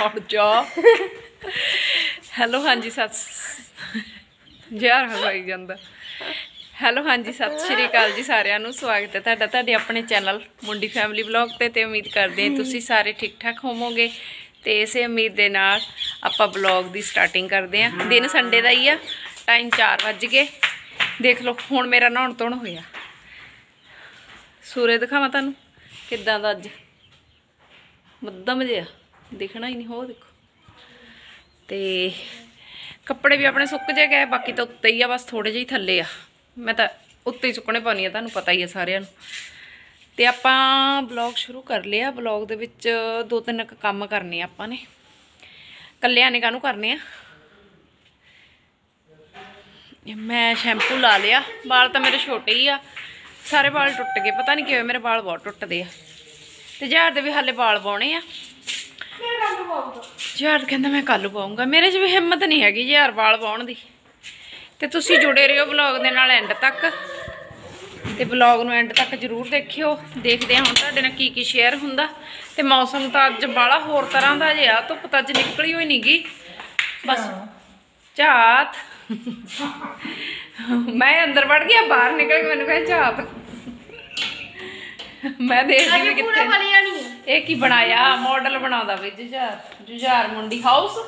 ਹਟ ਜਾ। ਹੈਲੋ ਹਾਂਜੀ, ਸਤਿ ਯਾਰ ਹਵਾਈ ਜਾਂਦਾ। ਹੈਲੋ ਹਾਂਜੀ, ਸਤਿ ਸ਼੍ਰੀ ਅਕਾਲ ਜੀ ਸਾਰਿਆਂ ਨੂੰ। ਸਵਾਗਤ ਹੈ ਤੁਹਾਡਾ, ਤੁਹਾਡੇ ਆਪਣੇ ਚੈਨਲ ਮੁੰਡੀ ਫੈਮਿਲੀ ਵਲੌਗ ਤੇ ਤੇ ਉਮੀਦ ਕਰਦੇ ਹਾਂ ਤੁਸੀਂ ਸਾਰੇ ਠੀਕ ਠਾਕ ਹੋਵੋਗੇ। ਤੇ ਇਸੇ ਉਮੀਦ ਦੇ ਨਾਲ ਆਪਾਂ ਵਲੌਗ ਦੀ ਸਟਾਰਟਿੰਗ ਕਰਦੇ ਹਾਂ। ਦਿਨ ਸੰਡੇ ਦਾ ਹੀ ਆ ਟਾਈਮ 4 ਵੱਜ ਗਏ। ਦੇਖ ਲਓ, ਹੁਣ ਮੇਰਾ ਨਹਾਉਣ ਧੋਣ ਹੋਇਆ। ਸੂਰਜ ਦਿਖਾਵਾਂ ਤੁਹਾਨੂੰ ਕਿੱਦਾਂ ਦਾ ਅੱਜ। ਮੱਧਮ ਜਿਹਾ। ਦਿਖਣਾ ਹੀ ਨਹੀਂ ਹੋ ਦੇਖੋ। ਤੇ ਕੱਪੜੇ ਵੀ ਆਪਣੇ ਸੁੱਕ ਜੇ ਗਏ, ਬਾਕੀ ਤਾਂ ਉੱਤੇ ਹੀ ਆ, ਬਸ ਥੋੜੇ ਜਿਹੇ ਹੀ ਥੱਲੇ ਆ। ਮੈਂ ਤਾਂ ਉੱਤੇ ਹੀ ਸੁੱਕਣੇ ਪਾਉਣੀ ਆ, ਤੁਹਾਨੂੰ ਪਤਾ ਹੀ ਆ ਸਾਰਿਆਂ ਨੂੰ। ਤੇ ਆਪਾਂ ਬਲੌਗ ਸ਼ੁਰੂ ਕਰ ਲਿਆ। ਬਲੌਗ ਦੇ ਵਿੱਚ ਦੋ ਤਿੰਨ ਕੁ ਕੰਮ ਕਰਨੇ ਆ ਆਪਾਂ ਨੇ। ਕੱਲਿਆਂ ਨੇ ਕਾਹਨੂੰ ਕਰਨੇ ਆ? ਮੈਂ ਸ਼ੈਂਪੂ ਲਾ ਲਿਆ। ਵਾਲ ਤਾਂ ਮੇਰੇ ਛੋਟੇ ਹੀ ਆ। ਸਾਰੇ ਵਾਲ ਟੁੱਟ ਗਏ। ਪਤਾ ਨਹੀਂ ਕਿਵੇਂ ਮੇਰੇ ਵਾਲ ਬਹੁਤ ਟੁੱਟਦੇ ਆ। ਤੇ ਜਹਾਰ ਦੇ ਵੀ ਹਾਲੇ ਵਾਲ ਪਾਉਣੇ ਆ। ਜਹਾਰ ਕਹਿੰਦਾ ਮੈਂ ਕੱਲ ਪਾਉਂਗਾ। ਮੇਰੇ 'ਚ ਵੀ ਹਿੰਮਤ ਨਹੀਂ ਹੈਗੀ ਜਹਾਰ ਵਾਲ ਪਾਉਣ ਦੀ। ਤੇ ਤੁਸੀਂ ਜੁੜੇ ਰਹੋ ਵਲੌਗ ਦੇ ਨਾਲ ਐਂਡ ਤੱਕ। ਤੇ ਵਲੌਗ ਨੂੰ ਐਂਡ ਤੱਕ ਜਰੂਰ ਦੇਖਿਓ। ਦੇਖਦੇ ਹਾਂ ਹੁਣ ਤੁਹਾਡੇ ਨਾਲ ਕੀ ਕੀ ਸ਼ੇਅਰ ਹੁੰਦਾ। ਤੇ ਮੌਸਮ ਤਾਂ ਅੱਜ ਬਾਲਾ ਹੋਰ ਤਰ੍ਹਾਂ ਦਾ ਜਿਆ ਧੁੱਪ ਤਾਂ ਅੱਜ ਨਿਕਲੀ ਹੋਈ ਨਹੀਂਗੀ ਬਸ ਝਾਤ। ਮੈਂ ਅੰਦਰ ਵੜ ਗਿਆ ਬਾਹਰ ਨਿਕਲ ਕੇ ਮੈਨੂੰ ਕਹਿੰਦਾ ਝਾਤ। ਮੈਂ ਦੇਖਦੀ ਵੀ ਕਿੱਥੇ। ਵਾਲਿਆ ਨਹੀਂ ਇਹ ਕੀ ਬਣਾਇਆ? ਮਾਡਲ ਬਣਾਉਂਦਾ ਵੀ ਜੁਝਾਰ ਜੁਝਾਰ ਮੁੰਡੀ ਹਾਊਸ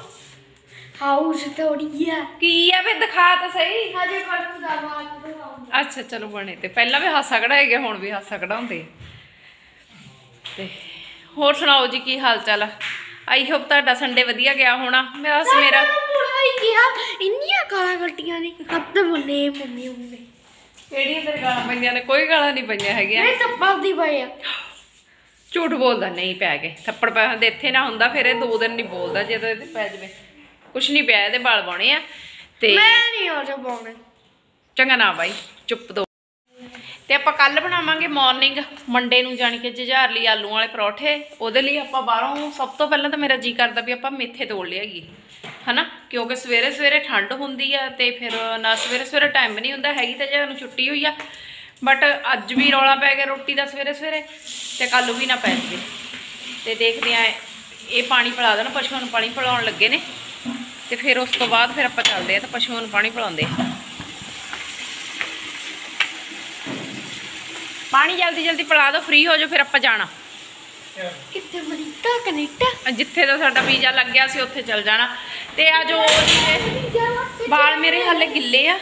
ਹਾਊਸ ਥੋੜੀ ਆ? ਕੀ ਆ ਵੇ ਦਿਖਾ ਤਾਂ ਸਹੀ। ਹਜੇ ਪੜੂ ਦਾ ਬਾਤ ਦਿਖਾਉਂਦਾ ਅੱਛਾ ਚਲੋ ਬਣੇ ਤੇ। ਪਹਿਲਾਂ ਵੀ ਹਾਸਾ ਕਢਾਏ ਗਏ ਹੁਣ ਵੀ ਹਾਸਾ ਕਢਾਉਂਦੇ। ਤੇ ਹੋਰ ਸੁਣਾਓ ਜੀ ਕੀ ਹਾਲ ਚਾਲ ਆ? ਆਈ ਹੋਪ ਤੁਹਾਡਾ ਸੰਡੇ ਵਧੀਆ ਗਿਆ ਹੋਣਾ। ਮੈਂ ਬਸ ਮੇਰਾ ਪੂਰਾ ਹੀ ਗਿਆ। ਇੰਨੀਆਂ ਕਾਲਾ ਗੱਟੀਆਂ ਨੇ। ਹੱਥ ਬੰਨੇ ਮੰਮੀ ਉਹਨੇ ਕਿਹੜੀਆਂ ਤੇਰੇ ਗਾਲਾਂ ਪਈਆਂ ਨੇ? ਕੋਈ ਗਾਲਾਂ ਨਹੀਂ ਪਈਆਂ ਹੈਗੀਆਂ। ਇਹ ਤਾਂ ਦੀ ਪਏ ਆ। ਝੂਠ ਬੋਲਦਾ ਨਹੀਂ ਪੈ ਗਏ। ਥੱਪੜ ਪੈ ਹੁੰਦੇ ਇੱਥੇ ਨਾ ਹੁੰਦਾ ਫਿਰ ਇਹ ਦੋ ਦਿਨ ਨਹੀਂ ਬੋਲਦਾ ਜਦੋਂ ਇਹਦੇ ਪੈ ਜਵੇ। ਕੁਛ ਨਹੀਂ ਪਿਆ ਇਹਦੇ ਵਾਲ ਬਾਉਣੇ ਆ। ਤੇ ਮੈਂ ਨਹੀਂ ਹੋ ਜਾ ਪਾਉਣੇ ਚੰਗਾ ਨਾ ਬਾਈ ਚੁੱਪ ਦੋ। ਤੇ ਆਪਾਂ ਕੱਲ ਬਣਾਵਾਂਗੇ ਮਾਰਨਿੰਗ ਮੰਡੇ ਨੂੰ ਜਾਣ ਕੇ ਜੁਝਾਰ ਲਈ ਆਲੂ ਵਾਲੇ ਪਰੌਠੇ। ਉਹਦੇ ਲਈ ਆਪਾਂ ਬਾਹਰੋਂ ਸਭ ਤੋਂ ਪਹਿਲਾਂ ਤਾਂ ਮੇਰਾ ਜੀ ਕਰਦਾ ਵੀ ਆਪਾਂ ਮੇਥੇ ਤੋੜ ਲਿਆਈਏ। ਹਨਾ? ਕਿਉਂਕਿ ਸਵੇਰੇ ਸਵੇਰੇ ਠੰਡ ਹੁੰਦੀ ਆ ਤੇ ਫਿਰ ਨਾ ਸਵੇਰੇ ਸਵੇਰੇ ਟਾਈਮ ਨਹੀਂ ਹੁੰਦਾ ਹੈਗੀ ਤਾਂ ਜੇ ਨੂੰ ਛੁੱਟੀ ਹੋਈ ਆ। ਬਟ ਅੱਜ ਵੀ ਰੌਲਾ ਪੈ ਗਿਆ ਰੋਟੀ ਦਾ ਸਵੇਰੇ ਸਵੇਰੇ ਤੇ ਕੱਲ ਵੀ ਨਾ ਪੈ ਜਾਵੇ। ਤੇ ਦੇਖਦੇ ਆ ਇਹ ਪਾਣੀ ਪਿਲਾ ਦੇਣ ਪਸ਼ੂਆਂ ਨੂੰ ਪਾਣੀ ਪਿਲਾਉਣ ਲੱਗੇ ਨੇ। ਤੇ ਫਿਰ ਉਸ ਤੋਂ ਬਾਅਦ ਫਿਰ ਆਪਾਂ ਚੱਲਦੇ ਆ ਤਾਂ ਪਸ਼ੂਆਂ ਨੂੰ ਪਾਣੀ ਪਿਲਾਉਂਦੇ ਆ ਪਾਣੀ ਜਲਦੀ ਜਲਦੀ ਪਿਲਾ ਦਿਓ ਫ੍ਰੀ ਹੋ ਜਾਓ ਫਿਰ ਆਪਾਂ ਜਾਣਾ। ਕਿੱਥੇ ਮਰੀਤਾ ਕਨੇਟਾ? ਜਿੱਥੇ ਦਾ ਸਾਡਾ ਵੀਜ਼ਾ ਲੱਗ ਗਿਆ ਸੀ ਉੱਥੇ ਚੱਲ ਜਾਣਾ। ਤੇ ਆ ਜੋ ਵਾਲ ਮੇਰੇ ਹਾਲੇ ਗਿੱਲੇ ਆ।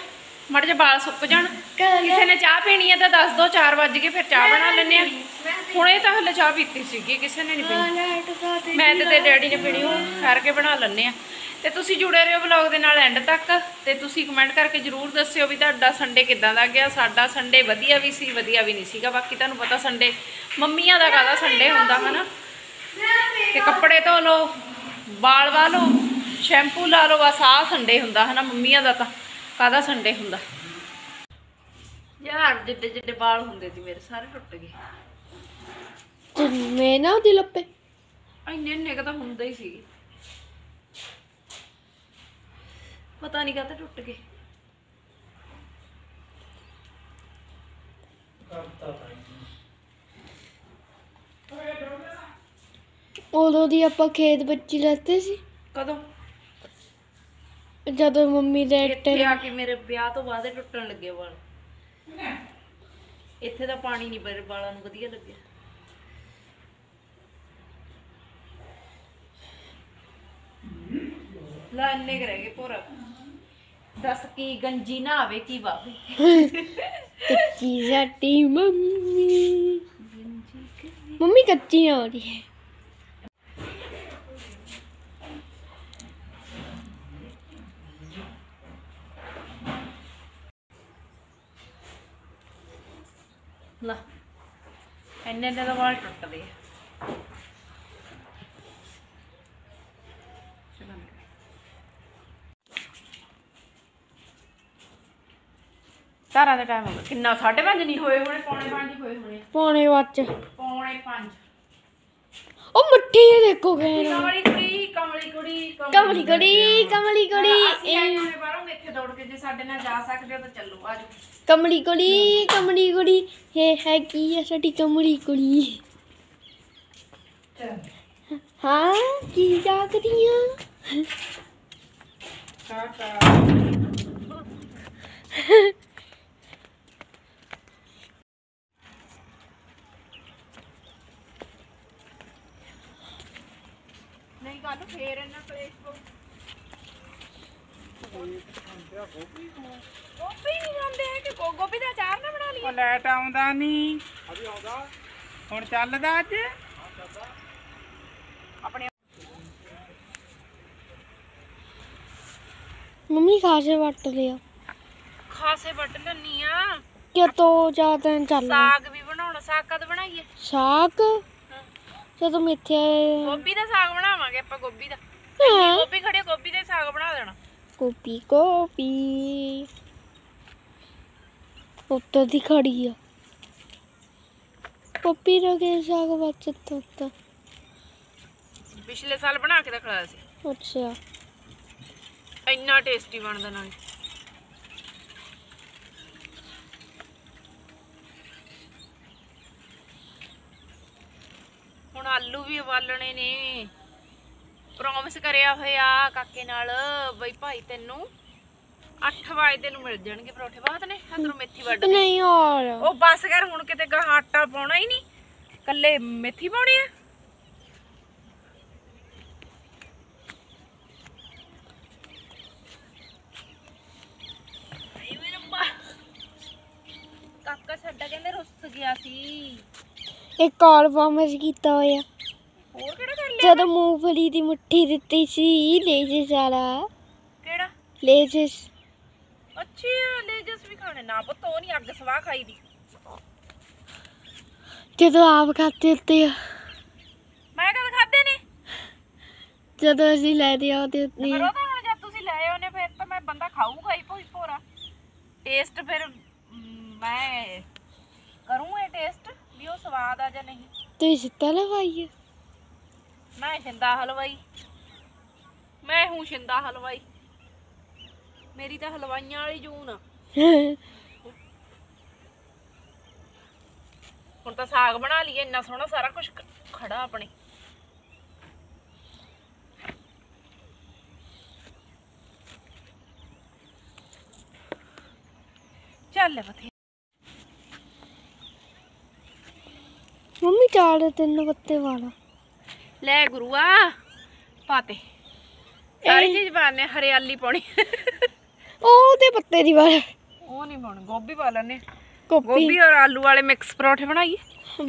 ਮੜ ਜੇ ਵਾਲ ਸੁੱਕ ਜਾਣ। ਕਿਸੇ ਨੇ ਚਾਹ ਪੀਣੀ ਹੈ ਤਾਂ ਦੱਸ ਦਿਓ 4 ਵਜ ਗਏ ਫਿਰ ਚਾਹ ਬਣਾ ਲੈਣੇ ਆ ਹੁਣੇ ਤਾਂ ਹਲੇ ਚਾਹ ਪੀਤੀ ਸੀਗੀ ਕਿਸੇ ਨੇ ਨਹੀਂ ਪੀਣੀ। ਮੈਂ ਤੇ ਤੇ ਡੈਡੀ ਨੇ ਪੀਣੀ ਉਹ ਕਰਕੇ ਬਣਾ ਲੈਣੇ ਆ ਤੇ ਤੁਸੀਂ ਜੁੜੇ ਰਹੋ ਵਲੌਗ ਦੇ ਨਾਲ ਐਂਡ ਤੱਕ ਤੇ ਤੁਸੀਂ ਕਮੈਂਟ ਕਰਕੇ ਜਰੂਰ ਦੱਸਿਓ ਵੀ ਤੁਹਾਡਾ ਸੰਡੇ ਕਿਦਾਂ ਦਾ ਗਿਆ। ਸਾਡਾ ਸੰਡੇ ਵਧੀਆ ਵੀ ਸੀ ਵਧੀਆ ਵੀ ਨਹੀਂ ਸੀਗਾ। ਬਾਕੀ ਤੁਹਾਨੂੰ ਪਤਾ ਸੰਡੇ ਮੰਮੀਆਂ ਦਾ ਕਾਹਦਾ ਸੰਡੇ ਹੁੰਦਾ ਹਨਾ? ਤੇ ਕੱਪੜੇ ਧੋ ਲਓ ਵਾਲ ਵਾ ਲਓ ਸ਼ੈਂਪੂ ਲਾ ਲਓ ਬਸ ਆਹ ਸੰਡੇ ਹੁੰਦਾ ਹਨਾ? ਮੰਮੀਆਂ ਦਾ ਤਾਂ। ਕਾਹਦਾ ਸੰਡੇ ਹੁੰਦਾ? ਯਾਰ ਜਿੱਡੇ ਜਿੱਡੇ ਵਾਲ ਹੁੰਦੇ ਸੀ ਮੇਰੇ ਸਾਰੇ ਟੁੱਟ ਗਏ। ਮੈਂ ਨਾ ਉਹਦੀ ਲੱਪੇ। ਇੰਨੇ ਇੰਨੇ ਕੁ ਤਾਂ ਹੁੰਦਾ ਹੀ ਸੀ ਪਤਾ ਨਹੀਂ ਕਾਹਤੇ ਟੁੱਟ ਗਏ। ਉਦੋਂ ਦੀ ਆਪਾਂ ਖੇਤ ਬੱਚੀ ਲੈਤੇ ਸੀ। ਕਦੋਂ? ਜਦੋਂ ਮੰਮੀ ਦੇ ਇੱਥੇ ਆ ਕੇ ਮੇਰੇ ਵਿਆਹ ਤੋਂ ਬਾਅਦ ਹੀ ਟੁੱਟਣ ਲੱਗੇ ਵਾਲ। ਇੱਥੇ ਤਾਂ ਪਾਣੀ ਨਹੀਂ ਮੇਰੇ ਵਾਲਾਂ ਨੂੰ ਵਧੀਆ ਲੱਗਿਆ। ਲੈ ਇੰਨੇ ਕੁ ਰਹਿ ਗਏ ਭੋਰਾ। ਦੱਸ ਕੀ ਗੰਜੀ ਨਾ ਆਵੇ ਕੀ ਵਾਵੇ। ਕੱਚੀ ਸਾਟੀ ਮੰਮੀ। ਮੰਮੀ ਕੱਚੀ ਆ ਰਹੀ ਹੈ। ਲਾ। ਇੰਨੇ ਇੰਨੇ ਦਾ ਵਾਲ ਟੁੱਟਦੇ ਆ। ਤਾਰਾ ਦਾ ਟਾਈਮ ਹੋ ਗਿਆ। ਕਿੰਨਾ 5:30 ਨਹੀਂ ਹੋਏ ਹੋਣੇ ਪੌਣੇ 5 ਹੀ ਹੋਏ ਹੋਣੇ। ਪੌਣੇ ਵੱਚ ਪੌਣੇ 5 ਉਹ ਮੱਠੀ ਦੇਖੋ ਗਏ ਕਮਲੀ ਕੁੜੀ ਕਮਲੀ ਕੁੜੀ ਕਮਲੀ ਕੁੜੀ। ਕਮਲੀ ਕੁੜੀ। ਅਸੀਂ ਆਏ ਹੋਣੇ ਬਾਹਰੋਂ ਮੇਥੇ ਦੌੜ ਕੇ ਜੇ ਸਾਡੇ ਨਾਲ ਜਾ ਸਕਦੇ ਹੋ ਤਾਂ ਚੱਲੋ ਆਜੋ ਕਮਲੀ ਕੁੜੀ ਕਮਲੀ ਕੁੜੀ, ਇਹ ਹੈ ਕੀ ਹੈ ਸਾਡੀ ਕਮਲੀ ਕੁੜੀ। ਹਾਂ, ਕੀ ਜਾਗਦੀਆਂ? ਨਹੀਂ ਕੱਲ ਫੇਰ ਇਹਨਾਂ ਕਲੇਸ਼ ਕੋ ਗੋਭੀ ਨਹੀਂ ਖਾਂਦੇ ਕਿ ਗੋ- ਗੋਭੀ ਦਾ ਅਚਾਰ ਨਾ ਬਣਾ ਲਈਏ। ਉਹ ਲੈਟ ਆਉਂਦਾ ਨਹੀਂ। ਹੁਣ ਚੱਲਦਾ ਅੱਜ? ਆਪਣੇ ਮੰਮੀ ਖਾਸੇ ਵੱਟ ਲਿਆ। ਖਾਸੇ ਵੱਟ ਲੈਣੀ ਆ। ਕਿ ਤੋ ਜ਼ਿਆਦਾ ਚੱਲ ਸਾਗ ਵੀ ਬਣਾਉਣਾ ਸਾਗ ਕਦ ਬਣਾਈਏ? ਸਾਗ? ਜਦੋਂ ਮੇਥੇ ਗੋਭੀ ਦਾ ਸਾਗ ਬਣਾਵਾਂਗੇ ਆਪਾਂ ਗੋਭੀ ਦਾ। ਹਾਂ। ਗੋਭੀ ਖੜੀ ਗੋਭੀ ਦਾ ਹੀ ਸਾਗ ਬਣਾ ਦੇਣਾ। ਕੋਪੀ ਕੋਪੀ ਉੱਤੋਂ ਦੀ ਖੜੀ ਆ। ਕੋਪੀ ਰਗੇ ਸਾਗ ਬੱਚ ਤੋਤਾ ਪਿਛਲੇ ਸਾਲ ਬਣਾ ਕੇ ਤਾਂ ਖਿਲਾਇਆ ਸੀ। ਅੱਛਾ। ਇੰਨਾ ਟੇਸਟੀ ਬਣਦਾ ਨਾਲ ਹੁਣ ਆਲੂ ਵੀ ਉਬਾਲਣੇ ਨੇ। ਪ੍ਰੋਮਿਸ ਕਰਿਆ ਹੋਇਆ ਕਾਕੇ ਨਾਲ ਬਈ ਭਾਈ ਤੈਨੂੰ 8 ਵਜੇ ਤੈਨੂੰ ਮਿਲ ਜਾਣਗੇ ਪਰੌਠੇ ਬਾਅਦ ਨੇ ਅੰਦਰੋਂ ਮੇਥੀ ਵੱਢ ਦੇ। ਨਹੀਂ ਹੋਰ। ਉਹ ਬਸ ਕਰ ਹੁਣ ਕਿਤੇ ਗਾਹ ਆਟਾ ਪਾਉਣਾ ਹੀ ਨਹੀਂ ਕੱਲੇ ਮੇਥੀ ਪਾਉਣੀ ਆ। ਰੱਬਾ। ਕਾਕਾ ਸਾਡਾ ਕਹਿੰਦੇ ਰੁੱਸ ਗਿਆ ਸੀ। ਇੱਕ ਕਾਲ ਫਾਰਮਸ ਕੀਤਾ ਹੋਇਆ। ਹੋਰ ਕਿਹੜਾ ਕਰ ਲਿਆ ਜਦੋਂ ਮੂੰਗਫਲੀ ਦੀ ਮੁੱਠੀ ਦਿੱਤੀ ਸੀ ਲੇਜਿਸ ਵਾਲਾ। ਕਿਹੜਾ? ਲੇਜਿਸ ਅੱਛੀ ਲੇਜਸ ਵੀ ਖਾਣੇ। ਨਾ ਪੁੱਤ ਉਹ ਨਹੀਂ ਅੱਗ ਸਵਾਹ ਖਾਈ ਦੀ ਜਦੋਂ ਆਪ ਖਾਤੇ ਉੱਤੇ ਆ। ਮੈਂ ਕਦ ਖਾਦੇ ਨੇ। ਜਦੋਂ ਅਸੀਂ ਲੈ ਦੇ ਆਉਂਦੇ ਉੱਤੇ ਫਿਰ ਉਹ ਤਾਂ ਹੁਣ ਜਦ ਤੁਸੀਂ ਲੈ ਆਉਨੇ ਫਿਰ ਤਾਂ ਮੈਂ ਬੰਦਾ ਖਾਊਗਾ ਹੀ ਭੋਈ ਭੋਰਾ। ਟੇਸਟ ਫਿਰ ਮ, ਮੈਂ ਕਰੂੰ ਇਹ ਟੇਸਟ ਵੀ ਉਹ ਸਵਾਦ ਆ ਜਾਂ ਨਹੀਂ। ਤੁਸੀਂ ਸਿੱਤਾ ਲਵਾਈ ਆ ਮੈਂ ਸ਼ਿੰਦਾ ਹਲਵਾਈ। ਮੈਂ ਹੂੰ ਸ਼ਿੰਦਾ ਹਲਵਾਈ। ਮੇਰੀ ਤਾਂ ਹਲਵਾਈਆਂ ਵਾਲੀ ਜੂਨ ਆ। ਹੁਣ ਤਾਂ ਸਾਗ ਬਣਾ ਲਈਏ, ਇੰਨਾ ਸੋਹਣਾ ਸਾਰਾ ਕੁਝ ਖੜਾ ਆਪਣੇ। ਚੱਲ ਬਥੇ ਮੰਮੀ ਚਾਰ ਤਿੰਨ ਪੱਤੇ ਵਾਲਾ। ਲੈ ਗੁਰੂਆ ਪਾਤੇ ਸਾਰੀ ਚੀਜ਼ ਪਾਣੇ ਹਰਿਆਲੀ ਪਾਉਣੀ। ਉਹ ਤੇ ਪੱਤੇ ਦੀ ਵਾਲਾ। ਉਹ ਨਹੀਂ ਪਾਉਣੀ ਗੋਭੀ ਪਾ ਲੈਣੇ ਗੋਭੀ। ਔਰ ਆਲੂ ਵਾਲੇ ਮਿਕਸ ਪਰੌਠੇ ਬਣਾਈਏ।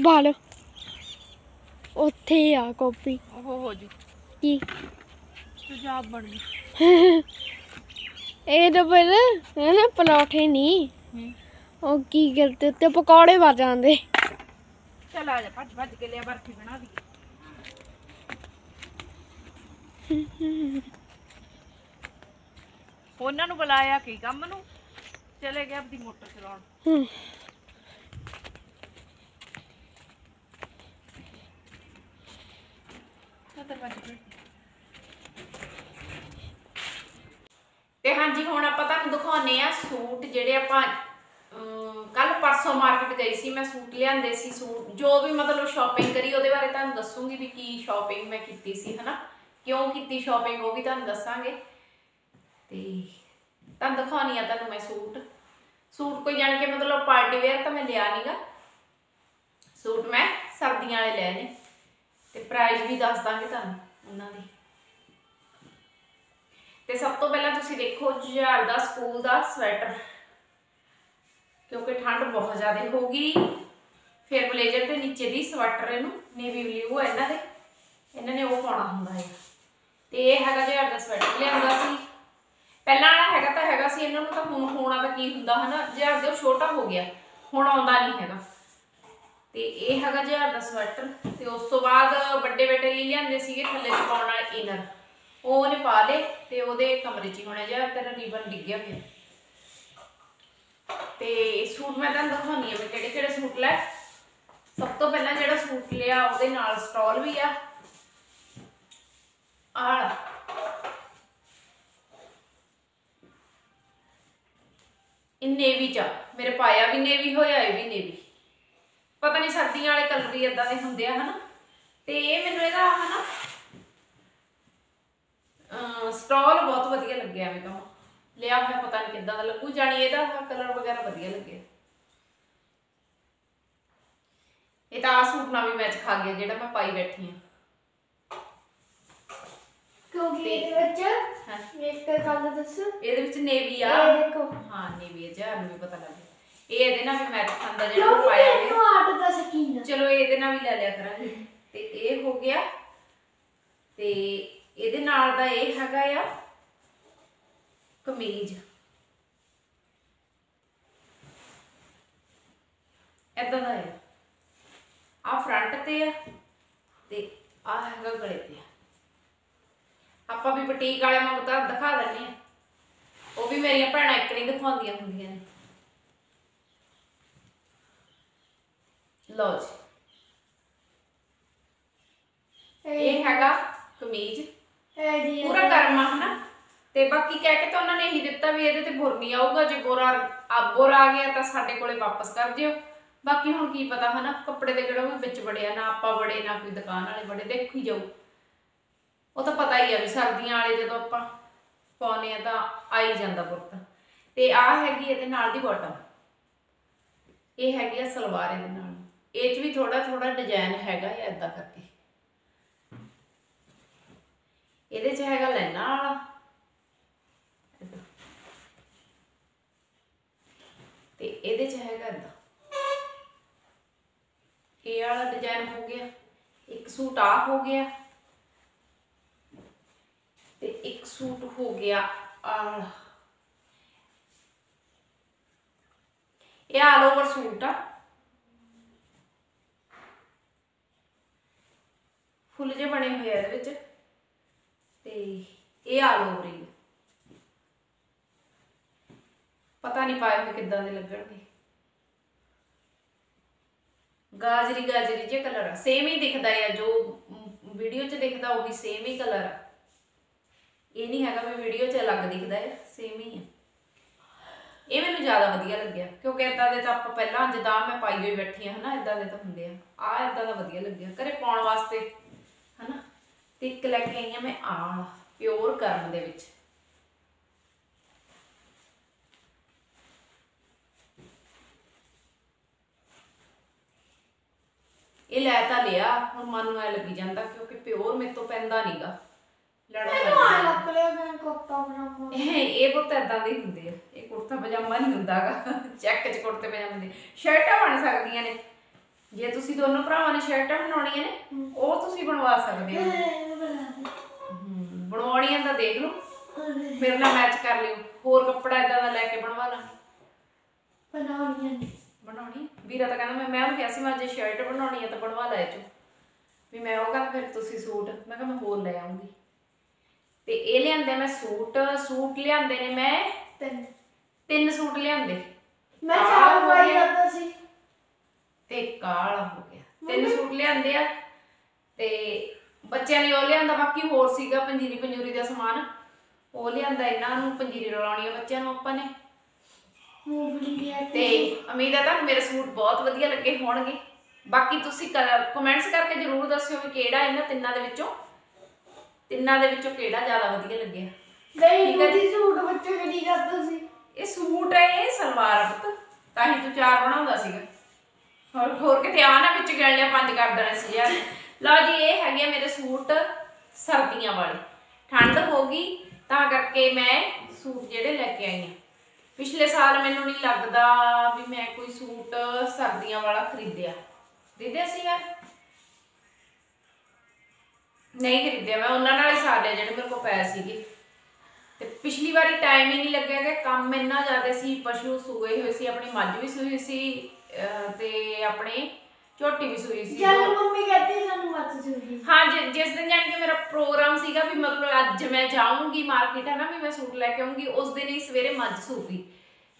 ਵਾਲ। ਉੱਥੇ ਆ ਕੋਪੀ ਉਹ ਹੋ ਜੂ। ਕੀ? ਸੁਝਾਅ ਬਣ ਗਈ। ਇਹ ਤਾਂ ਫਿਰ ਹੈ ਨਾ ਪਰੌਠੇ ਨਹੀਂ। ਉਹ ਕੀ ਕਰਦੇ ਤੇ ਪਕੌੜੇ ਬਣ ਜਾਂਦੇ। ਚਲ ਆ ਜਾ ਭੱਜ ਭੱਜ ਕੇ ਲਿਆ ਬਰਫੀ ਬਣਾ ਦੀ। ਉਹਨਾਂ ਨੂੰ ਬੁਲਾਇਆ ਕੀ ਕੰਮ ਨੂੰ? ਚਲੇ ਗਿਆ ਆਪਦੀ ਮੋਟਰ ਚਲਾਉਣ। ਤੇ ਹਾਂਜੀ, ਹੁਣ ਆਪਾਂ ਤੁਹਾਨੂੰ ਦਿਖਾਉਨੇ ਆ ਸੂਟ ਜਿਹੜੇ ਆਪਾਂ ਕੱਲ ਪਰਸੋਂ ਮਾਰਕੀਟ ਗਈ ਸੀ, ਮੈਂ ਸੂਟ ਲਿਆਂਦੇ ਸੀ ਸੂਟ, ਜੋ ਵੀ ਮਤਲਬ ਸ਼ਾਪਿੰਗ ਕਰੀ, ਉਹਦੇ ਬਾਰੇ ਤੁਹਾਨੂੰ ਦੱਸੂਗੀ ਵੀ ਕੀ ਸ਼ਾਪਿੰਗ ਮੈਂ ਕੀਤੀ ਸੀ, ਹਨਾ? ਕਿਉਂ ਕੀਤੀ ਸ਼ਾਪਿੰਗ ਉਹ ਵੀ ਤੁਹਾਨੂੰ ਦੱਸਾਂਗੇ। ਤੇ ਤੁਹਾਨੂੰ ਦਿਖਾਉਣੀ ਆ ਤੁਹਾਨੂੰ ਮੈਂ ਸੂਟ। ਸੂਟ ਕੋਈ ਜਾਣ ਕੇ ਮਤਲਬ ਪਾਰਟੀ ਵੇਅਰ ਤਾਂ ਮੈਂ ਲਿਆ ਨਹੀਂਗਾ ਸੂਟ ਮੈਂ ਸਰਦੀਆਂ ਵਾਲੇ ਲਏ ਨੇ। ਤੇ ਪ੍ਰਾਈਸ ਵੀ ਦੱਸ ਦਾਂਗੇ ਤੁਹਾਨੂੰ ਉਹਨਾਂ ਦੀ। ਤੇ ਸਭ ਤੋਂ ਪਹਿਲਾਂ ਤੁਸੀਂ ਦੇਖੋ ਜੁਝਾਰ ਦਾ ਸਕੂਲ ਦਾ ਸਵੈਟਰ। ਕਿਉਂਕਿ ਠੰਡ ਬਹੁਤ ਜ਼ਿਆਦਾ ਹੋਗੀ ਫਿਰ ਬਲੇਜ਼ਰ ਦੇ ਨੀਚੇ ਦੀ ਸਵੈਟਰ ਇਹਨੂੰ ਨੇਵੀ ਬਲੂ ਹੈ ਇਹਨਾਂ ਦੇ। ਇਹਨਾਂ ਨੇ ਉਹ ਪਾਉਣਾ ਹੁੰਦਾ ਹੈ ਤੇ ਇਹ ਹੈਗਾ ਜੁਝਾਰ ਦਾ ਸਵੈਟਰ ਲਿਆਂਦਾ ਸੀ। ਪਹਿਲਾਂ ਵਾਲਾ ਹੈਗਾ ਤਾਂ ਹੈਗਾ ਸੀ ਇਹਨਾਂ ਨੂੰ, ਤਾਂ ਹੁਣ ਹੋਣਾ ਤਾਂ ਕੀ ਹੁੰਦਾ ਹਨਾ? ਜੁਝਾਰ ਦੇ ਛੋਟਾ ਹੋ ਗਿਆ, ਹੁਣ ਆਉਂਦਾ ਨਹੀਂ ਹੈਗਾ। ਤੇ ਇਹ ਹੈਗਾ ਜੁਝਾਰ ਦਾ ਸਵੈਟਰ ਤੇ ਉਸ ਤੋਂ ਬਾਅਦ ਵੱਡੇ ਬੇਟੇ ਲਈ ਲਿਆਂਦੇ ਸੀਗੇ ਥੱਲੇ ਤੇ ਪਾਉਣ ਵਾਲੇ ਇਨਰ ਉਹ ਉਹਨੇ ਪਾ ਲਏ ਤੇ ਉਹਦੇ ਕਮਰੇ 'ਚ ਹੀ ਹੋਣਾ ਜਿਹਾ ਤੇਰਾ ਰੀਬਨ ਡਿੱਗ ਗਿਆ ਪਿਆ। ਤੇ ਸੂਟ ਮੈਂ ਤੁਹਾਨੂੰ ਦਿਖਾਉਣੀ ਆ ਮੈਂ ਕਿਹੜੇ ਕਿਹੜੇ ਸੂਟ ਲੈ। ਸਭ ਤੋਂ ਪਹਿਲਾਂ ਜਿਹੜਾ ਸੂਟ ਲਿਆ, ਉਹਦੇ ਨਾਲ ਸਟਾਲ ਵੀ ਆ। ਆਹ। ਇਹ ਨੇਵੀ ਚ ਮੇਰੇ ਪਾਇਆ ਵੀ ਨੇਵੀ ਹੋਇਆ, ਇਹ ਵੀ ਨੇਵੀ। ਪਤਾ ਨਹੀਂ ਸਰਦੀਆਂ ਵਾਲੇ ਕਲਰ ਹੀ ਇਦਾਂ ਦੇ ਹੁੰਦੇ ਆ, ਹਨਾ? ਤੇ ਇਹ ਮੈਨੂੰ ਇਹਦਾ, ਹਨਾ? ਸਟਾਲ ਬਹੁਤ ਵਧੀਆ ਲੱਗਿਆ ਮੈਂ ਕਹਾਂ ਲਿਆ ਹੋਇਆ, ਪਤਾ ਨਹੀਂ ਕਿੱਦਾਂ ਦਾ ਲੱਗੂ। ਜਾਣੀ ਇਹਦਾ ਕਲਰ ਵਗੈਰਾ ਵਧੀਆ ਲੱਗਿਆ। ਇਹ ਤਾਂ ਆ ਸੂਟ ਨਾਲ ਵੀ ਮੈਚ ਖਾ ਗਿਆ, ਜਿਹੜਾ ਮੈਂ ਪਾਈ ਬੈਠੀ ਆ। ਕਿਉਂਕਿ ਇਹਦੇ ਵਿੱਚ ਹਾਂ। ਇੱਕ ਗੱਲ ਦੱਸ? ਇਹਦੇ ਵਿੱਚ ਨੇਵੀ ਆ। ਇਹ ਦੇਖੋ। ਹਾਂ ਨੇਵੀ ਆ ਜਾਨ ਨੂੰ ਵੀ ਪਤਾ ਲੱਗ ਇਹ ਇਹਦੇ ਨਾਲ ਵੀ ਮੈਚ ਖਾਂਦਾ ਜਿਹੜਾ ਕਿਉਂਕਿ ਪਾਇਆ ਮੈਨੂੰ ਹੋਇਆ ਆਰਟ ਦਾ ਸ਼ਕੀਨ ਆ। ਚਲੋ ਇਹਦੇ ਨਾਲ ਵੀ ਲੈ ਲਿਆ ਕਰਾਂਗੇ। ਤੇ ਇਹ ਹੋ ਗਿਆ। ਤੇ ਇਹਦੇ ਨਾਲ ਦਾ ਇਹ ਹੈਗਾ ਆ ਕਮੀਜ਼। ਏਦਾਂ ਦਾ ਹੈ ਆ ਫਰੰਟ ਤੇ ਆ ਤੇ ਆ ਹੈਗਾ ਗਲੇ ਤੇ ਆ। ਆਪਾਂ ਵੀ ਬੁਟੀਕ ਵਾਲੇ ਵਾਂਗ ਤਾਂ ਦਿਖਾ ਦਿੰਨੇ ਆ ਉਹ ਵੀ ਮੇਰੀਆਂ ਭੈਣਾਂ ਇੱਕ ਨਹੀਂ ਦਿਖਾਉਂਦੀਆਂ ਹੁੰਦੀਆਂ। ਨੇ ਲਓ ਜੀ। ਇਹ ਹੈਗਾ ਕਮੀਜ਼। ਇਹ ਦੀ ਪੂਰਾ ਗਰਮ ਆ ਹਨਾ? ਤੇ ਬਾਕੀ ਕਹਿ ਕੇ ਤਾਂ ਉਹਨਾਂ ਨੇ ਇਹੀ ਦਿੱਤਾ ਵੀ ਇਹਦੇ ਤੇ ਬੁਰ ਨਹੀਂ ਆਊਗਾ। ਜੇ ਬੁਰਾ ਆ ਬੁਰ ਆ ਗਿਆ ਤਾਂ ਸਾਡੇ ਕੋਲੇ ਵਾਪਸ ਕਰ ਦਿਓ। ਬਾਕੀ ਹੁਣ ਕੀ ਪਤਾ ਹਨਾ? ਕੱਪੜੇ ਦੇ ਕਿਹੜਾ ਵੀ ਵਿੱਚ ਵੜਿਆ ਨਾ ਆਪਾਂ ਵੜੇ ਨਾ ਕੋਈ ਦੁਕਾਨ ਵਾਲੇ ਵੜੇ ਦੇਖੀ ਜਾਊ। ਉਹ ਤਾਂ ਪਤਾ ਹੀ ਆ ਵੀ ਸਰਦੀਆਂ ਵਾਲੇ ਜਦੋਂ ਆਪਾਂ ਪਾਉਨੇ ਆ ਤਾਂ ਆ ਹੀ ਜਾਂਦਾ ਬੁਰਤ ਤੇ ਆ ਹੈਗੀ ਇਹਦੇ ਨਾਲ ਦੀ ਬਾਟਮ ਇਹ ਹੈਗੀ ਆ ਸਲਵਾਰ ਇਹਦੇ ਨਾਲ। ਇਹ ਚ ਵੀ ਥੋੜਾ ਥੋੜਾ ਡਿਜ਼ਾਈਨ ਹੈਗਾ ਆ ਏਦਾਂ ਕਰਕੇ। ਇਹਦੇ ਚ ਹੈਗਾ ਲੈਣਾ ਵਾਲਾ। ਏਦਾਂ। ਤੇ ਇਹਦੇ ਚ ਹੈਗਾ ਏਦਾਂ। ਇਹ ਵਾਲਾ ਡਿਜ਼ਾਈਨ ਹੋ ਗਿਆ। ਇੱਕ ਸੂਟ ਆ ਹੋ ਗਿਆ। ਤੇ ਇੱਕ ਸੂਟ ਹੋ ਗਿਆ ਆ ਇਹ ਆਲ ਓਵਰ ਸੂਟ। ਆ ਫੁੱਲ ਜੇ ਬਣੇ ਹੋਏ ਆ ਇਹਦੇ ਵਿੱਚ। ਤੇ ਇਹ ਆਲ ਓਵਰ ਹੀ ਪਤਾ ਨਹੀਂ ਪਾਏ ਹੋਏ ਕਿੱਦਾਂ ਦੇ ਲੱਗਣਗੇ। ਗਾਜਰੀ ਗਾਜਰੀ ਜੇ ਕਲਰ ਆ। ਸੇਮ ਹੀ ਦਿਖਦਾ ਆ, ਜੋ ਵੀਡੀਓ 'ਚ ਦਿਖਦਾ, ਉਹੀ ਸੇਮ ਹੀ ਕਲਰ ਆ। ਇਹ ਨਹੀਂ ਹੈਗਾ ਵੀ ਵੀਡੀਓ 'ਚ ਅਲੱਗ ਦਿਖਦਾ ਹੈ ਸੇਮ ਹੀ ਹੈ। ਇਹ ਮੈਨੂੰ ਜ਼ਿਆਦਾ ਵਧੀਆ ਲੱਗਿਆ, ਕਿਉਂਕਿ ਇਦਾਂ ਦੇ ਤਾਂ ਆਪਾਂ ਪਹਿਲਾਂ ਜਿੱਦਾਂ ਮੈਂ ਪਾਈ ਹੋਈ ਬੈਠੀ ਆ ਹਨਾ ਇਦਾਂ ਦੇ ਤਾਂ ਹੁੰਦੇ ਆ। ਆ ਇਦਾਂ ਦਾ ਵਧੀਆ ਲੱਗਿਆ, ਘਰੇ ਪਾਉਣ ਵਾਸਤੇ, ਹਨਾ। ਤੇ ਇੱਕ ਲੈ ਕੇ ਆਈ ਆ ਮੈਂ ਆ ਪਿਓਰ ਕਰਨ ਦੇ ਵਿੱਚ। ਇਹ ਲੈ ਤਾਂ ਲਿਆ, ਹੁਣ ਮਨ ਨੂੰ ਐ ਲੱਗੀ ਜਾਂਦਾ, ਕਿਉਂਕਿ ਪਿਓਰ ਮੇਰੇ ਤੋਂ ਪੈਂਦਾ ਨਹੀਂਗਾ ਮੈਨੂੰ ਆ। ਲੱਗ ਰਿਹਾ ਮੈਂ ਬਣਾਵਾਂ ਇਹ ਇਹ ਏਦਾਂ ਦੇ ਹੀ ਹੁੰਦੇ ਆ। ਇਹ ਕੁੜਤਾ ਪਜਾਮਾ ਨਹੀਂ ਹੁੰਦਾਗਾ। ਚੈੱਕ ਚ ਕੁੜਤੇ ਪਜਾਮੇ ਦੇ ਸ਼ਰਟਾਂ ਬਣ ਸਕਦੀਆਂ ਨੇ। ਜੇ ਤੁਸੀਂ ਦੋਨੋਂ ਭਰਾਵਾਂ ਨੇ ਸ਼ਰਟਾਂ ਬਣਾਉਣੀਆਂ ਨੇ ਉਹ ਤੁਸੀਂ ਬਣਵਾ ਸਕਦੇ ਹੋ। ਇਹ ਬਣਾ ਦੇ। ਹਮ, ਬਣਵਾਉਣੀਆਂ ਤਾਂ ਦੇਖ ਲਓ। ਮੇਰੇ ਨਾਲ ਮੈਚ ਕਰ ਲਿਓ। ਹੋਰ ਕੱਪੜਾ ਇਦਾਂ ਦਾ ਲੈ ਕੇ ਬਣਵਾ ਲਾਂਗੇ ਬਣਾਉਣੀਆਂ ਨੇ। ਬਣਾਉਣੀ? ਵੀਰਾ ਤਾਂ ਕਹਿੰਦਾ ਮੈਂ ਮੈਂ ਉਹਨੂੰ ਕਿਹਾ ਸੀ ਮੈਂ ਜੇ ਸ਼ਰਟ ਬਣਾਉਣੀ ਹੈ ਤਾਂ ਬਣਵਾ ਲੈ ਚੋ ਵੀ ਮੈਂ ਉਹ ਕਹਿੰਦਾ ਫਿਰ ਤੁਸੀਂ ਸੂਟ। ਮੈਂ ਕਿਹਾ ਮੈਂ ਹੋਰ ਲੈ ਆਉਂਗੀ। ਤੇ ਇਹ ਲਿਆਂਦੇ ਮੈਂ ਸੂਟ ਸੂਟ ਲਿਆਂਦੇ ਨੇ ਮੈਂ ਤਿੰਨ। ਤਿੰਨ ਸੂਟ ਲਿਆਂਦੇ। ਮੈਂ ਚਾਰ ਗਿਆ। ਕਰਦਾ ਸੀ। ਤੇ ਕਾਲਾ ਹੋ ਗਿਆ। ਤਿੰਨ ਸੂਟ ਲਿਆਂਦੇ ਆ। ਤੇ ਬੱਚਿਆਂ ਲਈ ਉਹ ਲਿਆਂਦਾ ਬਾਕੀ ਹੋਰ ਸੀਗਾ ਪੰਜੀਰੀ ਪੰਜੂਰੀ ਦਾ ਸਮਾਨ। ਉਹ ਲਿਆਂਦਾ ਇਹਨਾਂ ਨੂੰ ਪੰਜੀਰੀ ਰਲਾਉਣੀ ਆ ਬੱਚਿਆਂ ਨੂੰ ਆਪਾਂ ਨੇ। ਤੇ ਉਮੀਦ ਹੈ ਤੁਹਾਨੂੰ ਮੇਰੇ ਸੂਟ ਬਹੁਤ ਵਧੀਆ ਲੱਗੇ ਹੋਣਗੇ। ਬਾਕੀ ਤੁਸੀਂ ਕਮੈਂਟਸ ਕਰਕੇ ਜਰੂਰ ਦੱਸਿਓ ਵੀ ਕਿਹੜਾ ਇਹਨਾਂ ਤਿੰਨਾਂ ਦੇ ਵਿੱਚੋਂ ਤਿੰਨਾਂ ਦੇ ਵਿੱਚੋਂ ਕਿਹੜਾ ਜ਼ਿਆਦਾ ਵਧੀਆ ਲੱਗਿਆ? ਨਹੀਂ ਠੀਕ ਹੈ ਜੀ। ਤੁਸੀਂ ਸੂਟ ਬੱਚੇ ਕਿਹੜੀ ਕਰਦਾ ਸੀ। ਇਹ ਸੂਟ ਹੈ ਇਹ ਸਲਵਾਰ ਆ ਪੁੱਤ। ਤਾਂ ਹੀ ਤੂੰ ਚਾਰ ਬਣਾਉਂਦਾ ਸੀਗਾ। ਹੋਰ ਹੋਰ ਕਿਤੇ ਆ ਨਾ ਵਿੱਚ ਗਿਣ ਲਿਆ ਪੰਜ ਕਰ ਦੇਣੇ ਸੀ ਯਾਰ। ਲਓ ਜੀ ਇਹ ਹੈਗੇ ਆ ਮੇਰੇ ਸੂਟ ਸਰਦੀਆਂ ਵਾਲੇ। ਠੰਡ ਹੋ ਗਈ ਤਾਂ ਕਰਕੇ ਮੈਂ ਸੂਟ ਜਿਹੜੇ ਲੈ ਕੇ ਆਈ ਹਾਂ ਪਿਛਲੇ ਸਾਲ ਮੈਨੂੰ ਨਹੀਂ ਲੱਗਦਾ ਵੀ ਮੈਂ ਕੋਈ ਸੂਟ ਸਰਦੀਆਂ ਵਾਲਾ ਖਰੀਦਿਆ। ਖਰੀਦਿਆ ਸੀਗਾ? ਨਹੀਂ ਖਰੀਦਿਆ ਮੈਂ ਉਹਨਾਂ ਨਾਲ ਹੀ ਸਾਰ ਲਿਆ ਜਿਹੜੇ ਮੇਰੇ ਕੋਲ ਪਏ ਸੀਗੇ। ਤੇ ਪਿਛਲੀ ਵਾਰੀ ਟਾਈਮ ਹੀ ਨਹੀਂ ਲੱਗਿਆ ਕਿ ਕੰਮ ਇੰਨਾ ਜ਼ਿਆਦਾ ਸੀ ਪਸ਼ੂ ਸੂਏ ਹੋਏ ਸੀ ਆਪਣੀ ਮੱਝ ਵੀ ਸੂਈ ਸੀ ਅਹ ਤੇ ਆਪਣੀ ਝੋਟੀ ਵੀ ਸੂਈ ਸੀ। ਜਦ ਮੰਮੀ ਕਹਿੰਦੀ ਸਾਨੂੰ ਮੱਤ ਚੁਗੀ ਹਾਂ ਜਿ- ਜਿਸ ਦਿਨ ਜਾਣੀ ਕਿ ਮੇਰਾ ਪ੍ਰੋਗਰਾਮ ਸੀਗਾ ਵੀ ਮਤਲਬ ਅੱਜ ਮੈਂ ਜਾਊਂਗੀ ਮਾਰਕੀਟ ਹੈ ਨਾ ਵੀ ਮੈਂ ਸੂਟ ਲੈ ਕੇ ਆਉਂਗੀ ਉਸ ਦਿਨ ਹੀ ਸਵੇਰੇ ਮੱਝ ਸੂਪੀ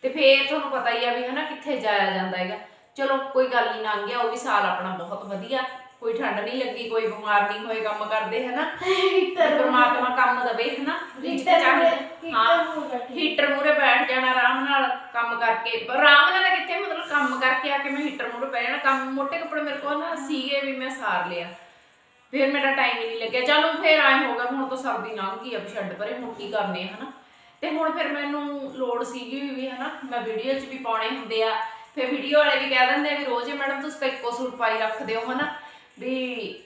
ਤੇ ਫੇਰ ਤੁਹਾਨੂੰ ਪਤਾ ਹੀ ਆ ਵੀ ਹਨਾ ਕਿੱਥੇ ਜਾਇਆ ਜਾਂਦਾ ਹੈਗਾ। ਚਲੋ ਕੋਈ ਗੱਲ ਨਹੀਂ ਲੰਘ ਗਿਆ ਉਹ ਵੀ ਸਾਲ ਆਪਣਾ ਬਹੁਤ ਵਧੀਆ। ਕੋਈ ਠੰਡ ਨਹੀਂ ਲੱਗੀ ਕੋਈ ਬਿਮਾਰ ਨਹੀਂ ਹੋਏ ਕੰਮ ਕਰਦੇ ਹਨਾ? ਤੇ ਪ੍ਰਮਾਤਮਾ ਕੰਮ ਦਵੇ ਹਨਾ? ਰਿਜ਼ਕ ਹੀਟਰ ਚਾਹੀਦਾ ਹਾਂ ਹੀਟਰ ਮੂਰੇ ਬੈਠ ਜਾਣਾ ਆਰਾਮ ਨਾਲ ਕੰਮ ਕਰਕੇ। ਆਰਾਮ ਨਾਲ ਕਿੱਥੇ ਮਤਲਬ ਕੰਮ ਕਰਕੇ ਆ ਕੇ ਮੈਂ ਹੀਟਰ ਮੂਰੇ ਪੈ ਜਾਣਾ। ਕੰਮ ਮੋਟੇ ਕੱਪੜੇ ਮੇਰੇ ਕੋਲ ਨਾ ਸੀਗੇ ਵੀ ਮੈਂ ਸਾਰ ਲਿਆ। ਫਿਰ ਮੇਰਾ ਟਾਈਮ ਹੀ ਨਹੀਂ ਲੱਗਿਆ। ਚਲੋ ਫਿਰ ਆਏ ਹੋਗਾ ਹੁਣ ਤਾਂ ਸਰਦੀ ਲੰਘ ਗਈ ਆ ਛੱਡ ਪਰੇ ਹੁਣ ਕੀ ਕਰਨੇ ਹਨਾ? ਤੇ ਹੁਣ ਫਿਰ ਮੈਨੂੰ ਲੋੜ ਸੀਗੀ ਵੀ ਹਨਾ ਮੈਂ ਵੀਡੀਓ 'ਚ ਵੀ ਪਾਉਣੇ ਹੁੰਦੇ ਆ। ਫਿਰ ਵੀਡੀਓ ਵਾਲੇ ਵੀ ਕਹਿ ਦਿੰਦੇ ਆ ਵੀ ਰੋਜ਼ ਮੈਡਮ ਤੁਸੀਂ ਤਾਂ ਇੱਕੋ ਸੂਟ ਪਾਈ ਰੱਖਦੇ ਹੋ ਹਨਾ? ਵੀ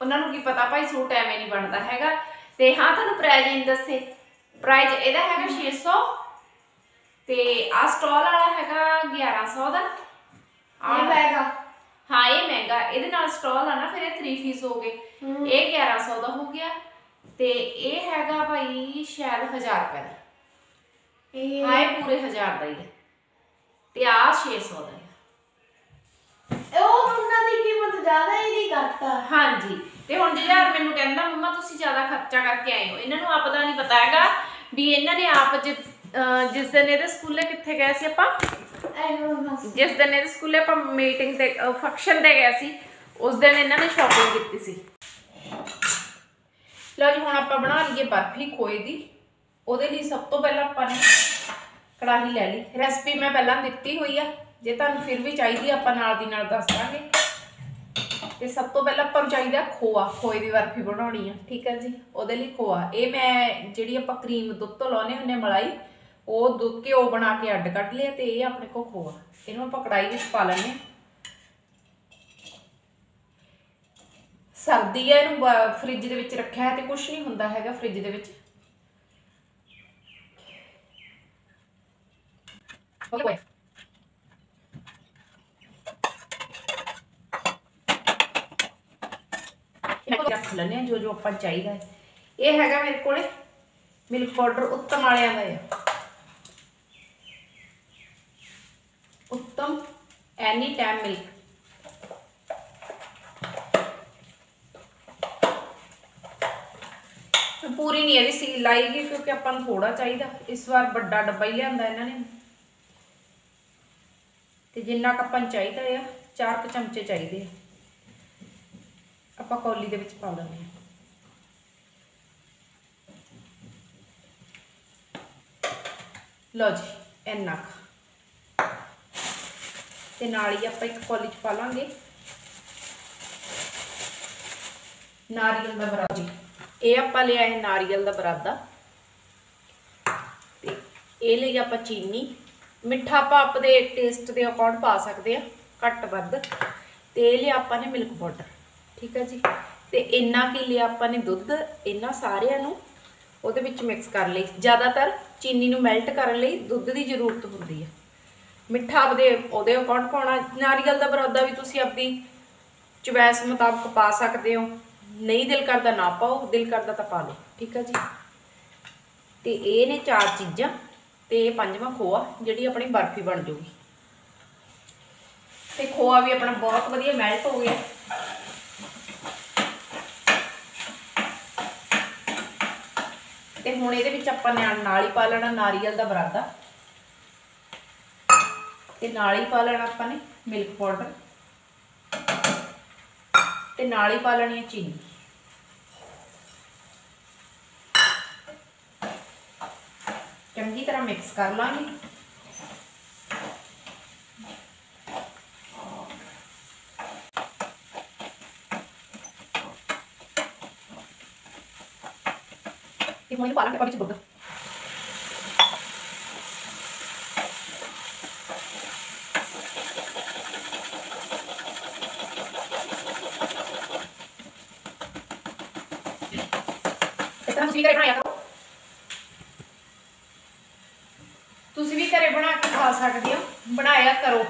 ਉਹਨਾਂ ਨੂੰ ਕੀ ਪਤਾ ਭਾਈ ਸੂਟ ਐਵੇਂ ਨਹੀਂ ਬਣਦਾ ਹੈਗਾ। ਤੇ ਹਾਂ ਤੁਹਾਨੂੰ ਪ੍ਰਾਈਜ਼ ਨਹੀਂ ਦੱਸੇ। ਪ੍ਰਾਈਜ਼ ਇਹਦਾ ਹੈਗਾ 600 ਤੇ ਆ ਸਟਾਲ ਵਾਲਾ ਹੈਗਾ 1100 ਦਾ। ਇਹ ਆ ਹਾਂ ਇਹ ਮਹਿੰਗਾ। ਇਹਦੇ ਨਾਲ ਸਟਾਲ ਆ ਨਾ ਫਿਰ ਇਹ 3 ਪੀਸ ਹੋ ਗਏ। ਇਹ 1100 ਦਾ ਹੋ ਗਿਆ। ਤੇ ਇਹ ਹੈਗਾ ਭਾਈ ਸ਼ਾਇਦ 1000 ਰੁਪਏ ਦਾ। ਇਹ ਹਾਂ ਇਹ ਪੂਰੇ 1000 ਦਾ ਹੀ ਹੈ ਤੇ ਆ 600 ਦਾ ਹੈ ਉਹ ਉਹਨਾਂ ਦੀ ਕੀਮਤ ਜ਼ਿਆਦਾ ਇਹਦੀ ਹਾਂਜੀ। ਤੇ ਹੁਣ ਜਿਹੜਾ ਮੈਨੂੰ ਕਹਿੰਦਾ ਮੰਮਾ ਤੁਸੀਂ ਜ਼ਿਆਦਾ ਖਰਚਾ ਕਰਕੇ ਆਏ ਹੋ। ਇਹਨਾਂ ਨੂੰ ਆਪ ਦਾ ਨਹੀਂ ਪਤਾ ਹੈਗਾ ਵੀ ਇਹਨਾਂ ਨੇ ਆਪ ਜਿਸ ਅਹ ਜਿਸ ਦਿਨ ਇਹਦੇ ਸਕੂਲੇ ਕਿੱਥੇ ਗਏ ਸੀ ਆਪਾਂ? ਐਨੋ ਬਸ ਜਿਸ ਦਿਨ ਇਹਦੇ ਸਕੂਲੇ ਆਪਾਂ ਮੀਟਿੰਗ ਤੇ ਫੰਕਸ਼ਨ ਤੇ ਗਏ ਸੀ ਉਸ ਦਿਨ ਇਹਨਾਂ ਨੇ ਸ਼ਾਪਿੰਗ ਕੀਤੀ ਸੀ। ਲਓ ਜੀ ਹੁਣ ਆਪਾਂ ਬਣਾ ਲਈਏ ਬਰਫੀ ਖੋਏ ਦੀ। ਉਹਦੇ ਲਈ ਸਭ ਤੋਂ ਪਹਿਲਾਂ ਆਪਾਂ ਨੇ ਕੜਾਹੀ ਲੈ ਲਈ। ਰੈਸਪੀ ਮੈਂ ਪਹਿਲਾਂ ਦਿੱਤੀ ਹੋਈ ਆ। ਜੇ ਤੁਹਾਨੂੰ ਫਿਰ ਵੀ ਚਾਹੀਦੀ ਆ, ਆਪਾਂ ਨਾਲ ਦੀ ਨਾਲ ਦੱਸ ਦਾਂਗੇ। ਤੇ ਸਭ ਤੋਂ ਪਹਿਲਾਂ ਆਪਾਂ ਨੂੰ ਚਾਹੀਦਾ ਖੋਆ, ਖੋਏ ਦੀ ਬਰਫੀ ਬਣਾਉਣੀ ਆ, ਠੀਕ ਹੈ ਜੀ? ਉਹਦੇ ਲਈ ਖੋਆ। ਇਹ ਮੈਂ ਜਿਹੜੀ ਆਪਾਂ ਕਰੀਮ ਦੁੱਧ ਤੋਂ ਲਾਉਨੇ ਹੁੰਨੇ ਮਲਾਈ, ਉਹ ਦੁੱਧ ਘਿਓ ਬਣਾ ਕੇ ਅੱਡ ਕੱਢ ਲਿਆ ਤੇ ਇਹ ਆਪਣੇ ਕੋਲ ਖੋਆ। ਇਹਨੂੰ ਆਪਾਂ ਕੜਾਈ ਵਿੱਚ ਪਾ ਲੈਂਦੇ ਹਾਂ। ਸਰਦੀ ਹੈ ਇਹਨੂੰ ਫ੍ਰਿਜ ਦੇ ਵਿੱਚ ਰੱਖਿਆ ਹੈ ਤੇ ਕੁਝ ਨਹੀਂ ਹੁੰਦਾ ਹੈਗਾ ਫ੍ਰਿਜ ਦੇ ਵਿੱਚ। ਓਕੇ ਇਹਨਾਂ ਕੋਲ ਰੱਖ ਲੈਂਦੇ ਹਾਂ ਜੋ ਜੋ ਆਪਾਂ ਚਾਹੀਦਾ ਹੈ। ਇਹ ਹੈਗਾ ਮੇਰੇ ਕੋਲੇ ਮਿਲਕ ਪਾਊਡਰ ਉੱਤਮ ਵਾਲਿਆਂ ਦਾ ਹੈ ਉੱਤਮ ਐਨੀ ਟਾਈਮ ਮਿਲਕ ਪੂਰੀ ਨਹੀਂ ਇਹਦੀ ਸੀਲ ਲਾਈਗੀ ਕਿਉਂਕਿ ਆਪਾਂ ਨੂੰ ਥੋੜਾ ਚਾਹੀਦਾ। ਇਸ ਵਾਰ ਵੱਡਾ ਡੱਬਾ ਹੀ ਲਿਆਂਦਾ ਇਹਨਾਂ ਨੇ। ਤੇ ਜਿੰਨਾ ਕੁ ਆਪਾਂ ਨੂੰ ਚਾਹੀਦਾ ਆ, ਚਾਰ ਕੁ ਚਮਚੇ ਚਾਹੀਦੇ ਆ। ਆਪਾਂ ਕੌਲੀ ਦੇ ਵਿੱਚ ਪਾ ਲੈਂਦੇ ਹਾਂ। ਲਓ ਜੀ ਇੰਨਾ ਕੁ ਤੇ ਨਾਲ ਹੀ ਆਪਾਂ ਇੱਕ ਕੌਲੀ ਚ ਪਾ ਲਾਂਗੇ। ਨਾਰੀਅਲ ਦਾ ਬਰਾਦਾ। ਜੀ, ਇਹ ਆਪਾਂ ਲਿਆ ਹੈ ਨਾਰੀਅਲ ਦਾ ਬਰਾਦਾ। ਤੇ ਇਹ ਲਈ ਆਪਾਂ ਚੀਨੀ। ਮਿੱਠਾ ਆਪਾਂ ਆਪਣੇ ਟੇਸਟ ਦੇ ਅਕੋਰਡ ਪਾ ਸਕਦੇ ਆ ਘੱਟ ਵੱਧ। ਤੇ ਇਹ ਲਿਆ ਆਪਾਂ ਨੇ ਮਿਲਕ ਪਾਊਡਰ ਠੀਕ ਹੈ ਜੀ? ਤੇ ਇੰਨਾ ਕੀ ਲਿਆ ਆਪਾਂ ਨੇ ਦੁੱਧ? ਇਹਨਾਂ ਸਾਰਿਆਂ ਨੂੰ ਉਹਦੇ ਵਿੱਚ ਮਿਕਸ ਕਰ ਲਈ। ਜ਼ਿਆਦਾਤਰ ਚੀਨੀ ਨੂੰ ਮੈਲਟ ਕਰਨ ਲਈ ਦੁੱਧ ਦੀ ਜ਼ਰੂਰਤ ਹੁੰਦੀ ਹੈ ਮਿੱਠਾ ਆਪਦੇ ਉਹਦੇ ਅਕੋਰਡ ਪਾਉਣਾ। ਨਾਰੀਅਲ ਦਾ ਬਰਾਦਾ ਵੀ ਤੁਸੀਂ ਆਪਦੀ ਚੁਆਇਸ ਮੁਤਾਬਕ ਪਾ ਸਕਦੇ ਹੋ। ਨਹੀਂ ਦਿਲ ਕਰਦਾ ਨਾ ਪਾਓ, ਦਿਲ ਕਰਦਾ ਤਾਂ ਪਾ ਲਓ। ਠੀਕ ਹੈ ਜੀ? ਤੇ ਇਹ ਨੇ ਚਾਰ ਚੀਜ਼ਾਂ ਤੇ ਇਹ ਪੰਜਵਾਂ ਖੋਆ ਜਿਹੜੀ ਆਪਣੀ ਬਰਫੀ ਬਣ ਜੂਗੀ ਤੇ ਖੋਆ ਵੀ ਆਪਣਾ ਬਹੁਤ ਵਧੀਆ ਮੈਲਟ ਹੋ ਗਿਆ। ਤੇ ਹੁਣ ਇਹਦੇ ਵਿੱਚ ਆਪਾਂ ਨੇ ਨਾਲ ਹੀ ਪਾ ਲੈਣਾ ਨਾਰੀਅਲ ਦਾ ਬਰਾਦਾ। ਤੇ ਨਾਲ ਹੀ ਪਾ ਲੈਣਾ ਆਪਾਂ ਨੇ ਮਿਲਕ ਪਾਊਡਰ ਤੇ ਨਾਲ ਹੀ ਪਾ ਲੈਣੀ ਹੈ ਚੀਨੀ। ਚੰਗੀ ਤਰ੍ਹਾਂ ਮਿਕਸ ਕਰ ਲਾਂਗੇ। ਤੇ ਹੁਣ ਇਹ ਪਾ ਲਾਂਗੇ ਇਸ ਤਰ੍ਹਾਂ ਤੁਸੀਂ ਘਰੇ ਬਣਾਇਆ ਕਰੋ ਤੁਸੀਂ ਵੀ ਘਰੇ ਬਣਾ ਕੇ ਖਾ ਸਕਦੇ ਹੋ। ਬਣਾਇਆ ਕਰੋ।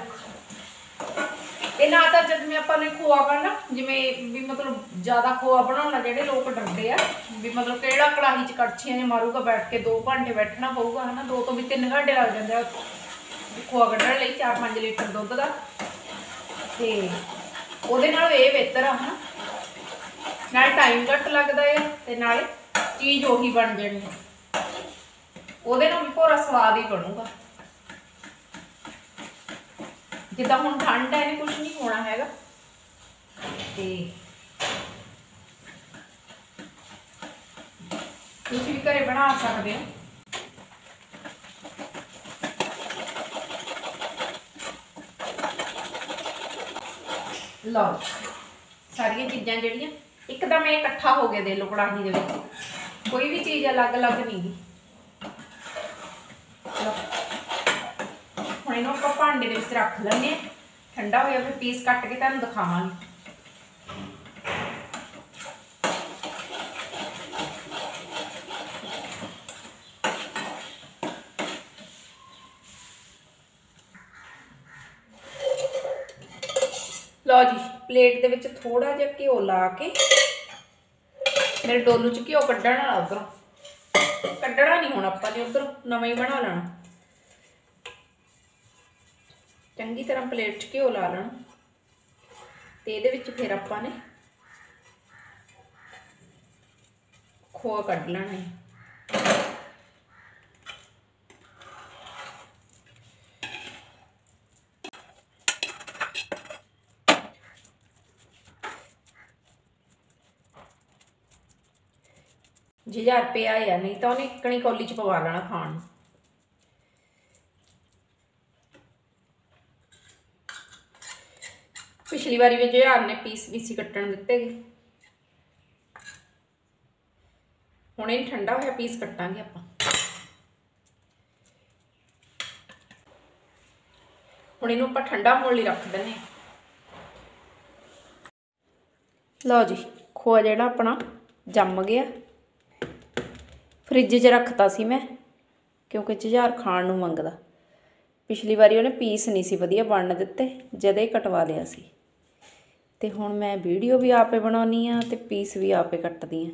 ਇਹ ਨਾ ਤਾਂ ਜਦ ਮੈਂ ਆਪਾਂ ਨੇ ਖੋਆ ਕਰਨਾ, ਜਿਵੇਂ ਵੀ ਮਤਲਬ ਜ਼ਿਆਦਾ ਖੋਆ ਬਣਾਉਣਾ ਜਿਹੜੇ ਲੋਕ ਡਰਦੇ ਆ, ਵੀ ਮਤਲਬ ਕਿਹੜਾ ਕੜਾਹੀ 'ਚ ਕੜਛੀਆਂ ਨੇ ਮਾਰੂਗਾ ਬੈਠ ਕੇ 2 ਘੰਟੇ ਬੈਠਣਾ ਪਊਗਾ, ਹਨਾ 2 ਤੋਂ ਵੀ 3 ਘੰਟੇ ਲੱਗ ਜਾਂਦੇ ਆ ਖੋਆ ਕੱਢਣ ਲਈ 4-5 ਲੀਟਰ ਦੁੱਧ ਦਾ। ਤੇ ਉਹਦੇ ਨਾਲ ਇਹ ਬਿਹਤਰ ਆ, ਹਨਾ। ਨਾਲ ਟਾਈਮ ਘੱਟ ਲੱਗਦਾ ਹੈ ਤੇ ਨਾਲ ਚੀਜ਼ ਉਹੀ ਬਣ ਜਾਣੀ ਉਹਦੇ ਨਾਲ ਵੀ ਪੂਰਾ ਸਵਾਦ ਹੀ ਬਣੂਗਾ। ਜਿੱਦਾਂ ਹੁਣ ਠੰਡ ਹੈ ਇਹਨੇ ਕੁਝ ਨਹੀਂ ਹੋਣਾ ਹੈਗਾ। ਤੇ ਤੁਸੀਂ ਵੀ ਘਰੇ ਬਣਾ ਸਕਦੇ ਹੋ। ਲਓ, ਸਾਰੀਆਂ ਚੀਜ਼ਾਂ ਜਿਹੜੀਆਂ, ਇੱਕਦਮ ਇਹ ਇਕੱਠਾ ਹੋ ਗਿਆ ਦੇ ਲੋ ਕੜਾਹੀ ਦੇ ਵਿੱਚ। ਕੋਈ ਵੀ ਚੀਜ਼ ਅਲੱਗ-ਅਲੱਗ ਨਹੀਂ। ਗੀ ਹੁਣ ਇਹਨੂੰ ਆਪਾਂ ਭਾਂਡੇ ਦੇ ਵਿੱਚ ਰੱਖ ਲੈਂਦੇ ਹਾਂ। ਠੰਡਾ ਹੋਇਆ ਫਿਰ ਪੀਸ ਕੱਟ ਕੇ ਤੁਹਾਨੂੰ ਦਿਖਾਵਾਂਗੇ ਲਓ ਜੀ ਪਲੇਟ ਦੇ ਵਿੱਚ ਥੋੜਾ ਜਿਹਾ ਘਿਓ ਲਾ ਕੇ ਮੇਰੇ ਡੋਲੂ ਚ ਘਿਓ ਕੱਢਣ ਵਾਲਾ ਉਧਰੋਂ। ਕੱਢਣਾ ਨਹੀਂ ਹੁਣ ਆਪਾਂ ਨੇ ਉਧਰ, ਨਵਾਂ ਹੀ ਬਣਾ ਲੈਣਾ। ਚੰਗੀ ਤਰ੍ਹਾਂ ਪਲੇਟ 'ਚ ਘਿਓ ਲਾ ਲੈਣਾ। ਤੇ ਇਹਦੇ ਵਿੱਚ ਫਿਰ ਆਪਾਂ ਨੇ ਖੋਆ ਕੱਢ ਲੈਣਾ ਹੈ। ਜੇ ਹਜ਼ਾਰ ਰੁਪਏ ਆਇਆ ਨਹੀਂ ਤਾਂ ਉਹਨੇ ਕਣੀ ਕੌਲੀ 'ਚ ਪਵਾ ਲੈਣਾ ਖਾਣ ਨੂੰ। ਪਿਛਲੀ ਵਾਰੀ ਵੀ ਜੁਝਾਰ ਨੇ ਪੀਸ ਵੀ ਸੀ ਕੱਟਣ ਦਿੱਤੇ ਗਏ ਹੁਣ ਇਹ ਠੰਡਾ ਹੋਇਆ, ਪੀਸ ਕੱਟਾਂਗੇ ਆਪਾਂ। ਹੁਣ ਇਹਨੂੰ ਆਪਾਂ ਠੰਡਾ ਹੋਣ ਲਈ ਰੱਖ ਦਿੰਨੇ ਹਾਂ। ਲਓ ਜੀ, ਖੋਆ ਜਿਹੜਾ ਆਪਣਾ ਜੰਮ ਗਿਆ। ਫ੍ਰਿਜ 'ਚ ਰੱਖਤਾ ਸੀ ਮੈਂ, ਕਿਉਂਕਿ ਜੁਝਾਰ ਖਾਣ ਨੂੰ ਮੰਗਦਾ। ਪਿਛਲੀ ਵਾਰੀ ਉਹਨੇ ਪੀਸ ਨਹੀਂ ਸੀ ਵਧੀਆ ਬਣਨ ਦਿੱਤੇ, ਜਦੇ ਹੀ ਕਟਵਾ ਲਿਆ ਸੀ। ਤੇ ਹੁਣ ਮੈਂ ਵੀਡੀਓ ਵੀ ਆਪੇ ਬਣਾਉਣੀ ਆ ਤੇ ਪੀਸ ਵੀ ਆਪੇ ਕੱਟਦੀ ਆ।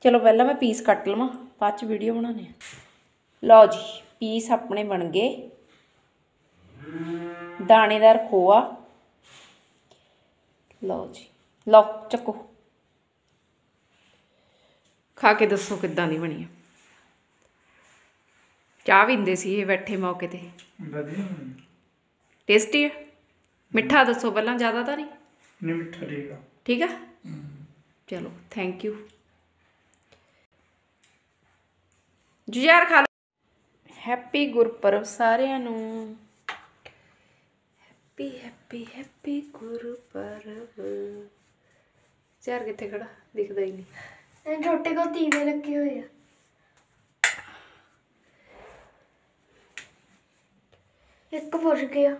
ਚਲੋ ਪਹਿਲਾਂ ਮੈਂ ਪੀਸ ਕੱਟ ਲਵਾਂ, ਬਾਅਦ ਚ ਵੀਡੀਓ ਬਣਾਉਣੀ ਆ। ਲਓ ਜੀ, ਪੀਸ ਆਪਣੇ ਬਣ ਗਏ। ਦਾਣੇਦਾਰ ਖੋਆ। ਲਓ ਜੀ, ਲਓ, ਚੱਕੋ। ਖਾ ਕੇ ਦੱਸੋ ਕਿੱਦਾਂ ਦੀ ਬਣੀ ਆ। ਚਾਹ ਪੀਂਦੇ ਸੀ ਇਹ ਬੈਠੇ ਮੌਕੇ ਤੇ। ਵਧੀਆ ਟੇਸਟੀ ਹੈ ਮਿੱਠਾ ਦੱਸੋ ਪਹਿਲਾਂ ਜ਼ਿਆਦਾ ਤਾਂ ਨਹੀਂ? ਨਹੀਂ ਮਿੱਠਾ ਠੀਕ ਆ। ਠੀਕ ਆ? ਚਲੋ ਥੈਂਕ ਯੂ ਜੁਝਾਰ ਖਾ ਲਓ। ਹੈਪੀ ਗੁਰਪੁਰਬ ਸਾਰਿਆਂ ਨੂੰ। Happy happy happy Gurpurab. ਚਾਰ ਕਿੱਥੇ ਖੜਾ? ਦਿਖਦਾ ਹੀ ਨਹੀਂ। ਇਹ ਛੋਟੇ ਕੋ ਤੀਵੇ ਲੱਗੇ ਹੋਏ ਆ। ਇੱਕ ਪੁੱਛ ਗਿਆ।